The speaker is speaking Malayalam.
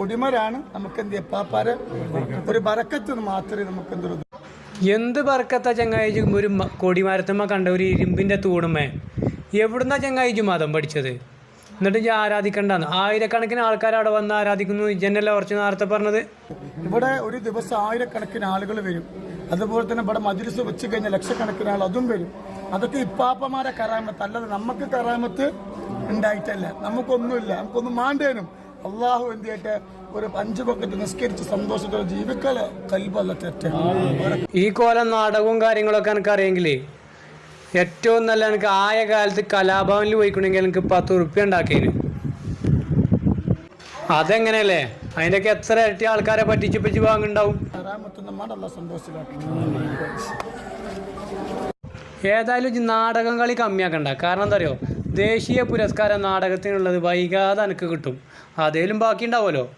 കൊടിമരാണ് നമുക്ക് എന്ത് എപ്പാപ്പാരെ ഒരു ബറക്കത്ത് മാത്രമേ നമുക്ക് എന്തൊരു എന്ത് ബറക്കത്താ ചങ്ങായി ഒരു കൊടിമരത്തുമ്മ കണ്ട ഒരു ഇരുമ്പിന്റെ തൂണുമേ എവിടുന്ന ചങ്ങായി മതം പഠിച്ചത്? എന്നിട്ട് ഞാൻ ആരാധിക്കണ്ടെന്ന്? ആയിരക്കണക്കിന് ആൾക്കാർ അവിടെ വന്ന് ആരാധിക്കുന്നു. ജനല്ല കുറച്ച് നേരത്തെ പറഞ്ഞത്? ഇവിടെ ഒരു ദിവസം ആയിരക്കണക്കിന് ആളുകൾ വരും. അതുപോലെ തന്നെ ഇവിടെ മജിലിസ് വെച്ച് കഴിഞ്ഞാൽ ലക്ഷക്കണക്കിന് ആൾ അതും വരും. അതൊക്കെ ഇപ്പാപ്പമാരെ കറാമത്ത് അല്ലാതെ നമുക്ക് കരാമത്ത് ഉണ്ടായിട്ടല്ല. നമുക്കൊന്നുമില്ല. നമുക്കൊന്നും മാണ്ടേനും. അള്ളാഹു എന്ത് ചെയ്യട്ടെ? ഒരു അഞ്ച് പക്കറ്റ് നിസ്കരിച്ച് സന്തോഷത്തോടെ ജീവിക്കൽ. കൽബല്ല തെറ്റ. ഈ കോലം നാടകവും കാര്യങ്ങളൊക്കെ എനിക്ക് അറിയെങ്കിലേ ഏറ്റവും നല്ല എനിക്ക് ആയ കാലത്ത് കലാഭവനിൽ പോയിക്കണമെങ്കിൽ എനിക്ക് പത്ത് ഉറുപ്പ്യ ഉണ്ടാക്കിയത് അതെങ്ങനെയല്ലേ? അതിന്റെയൊക്കെ എത്ര ഇരട്ടി ആൾക്കാരെ പറ്റിച്ചിപ്പിച്ച് വാങ്ങുണ്ടാവും ഏതായാലും നാടകം കളി കമ്മിയാക്കണ്ട. കാരണം എന്താ അറിയോ? ദേശീയ പുരസ്കാരം നാടകത്തിനുള്ളത് വൈകാതെ എനിക്ക് കിട്ടും. അതേലും ബാക്കി ഉണ്ടാവുമല്ലോ